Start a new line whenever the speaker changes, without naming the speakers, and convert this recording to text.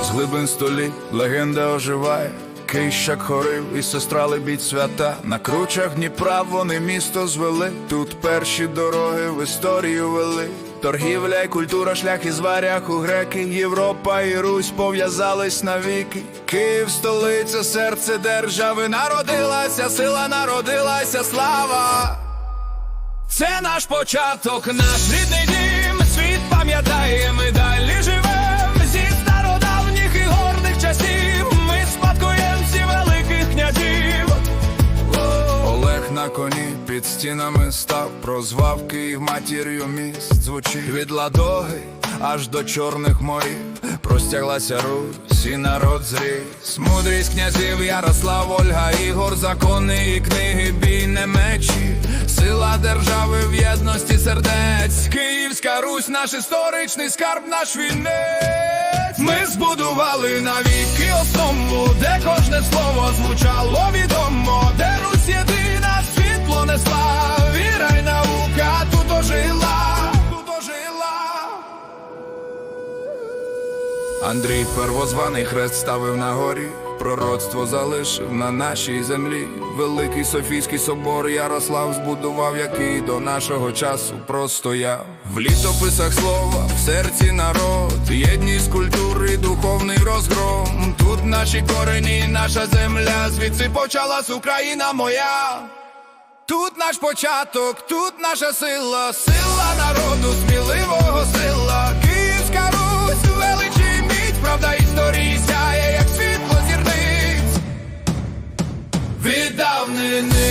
глибин столі, легенда оживає. Кищак хорив і сестра лебідь свята. На кручах Дніпра вони місто звели. Тут перші дороги в історію вели. Торгівля і культура, шлях із варяг у греки, Європа і Русь пов'язались навіки. Київ, столиця, серце держави, народилася, сила народилася, слава. Це наш початок, наш рідний дім, світ пам'ятає, ми далі стінами став, прозвав Київ матір'ю міст звучить від Ладоги аж до чорних морів. Простяглася Русь і народ зріс. Мудрість князів Ярослав, Ольга, Ігор, закони і книги, бій не мечі. Сила держави в єдності сердець. Київська Русь, наш історичний скарб, наш вінець. Ми збудували навіки основу, де кожне слово звучало Андрій первозваний хрест ставив на горі, пророцтво залишив на нашій землі. Великий Софійський собор Ярослав збудував, який до нашого часу простояв. В літописах слова, в серці народ, єдність культури, духовний розгром. Тут наші корені, наша земля, звідси почалась Україна моя. Тут наш початок, тут наша сила, сила народу, сміливого in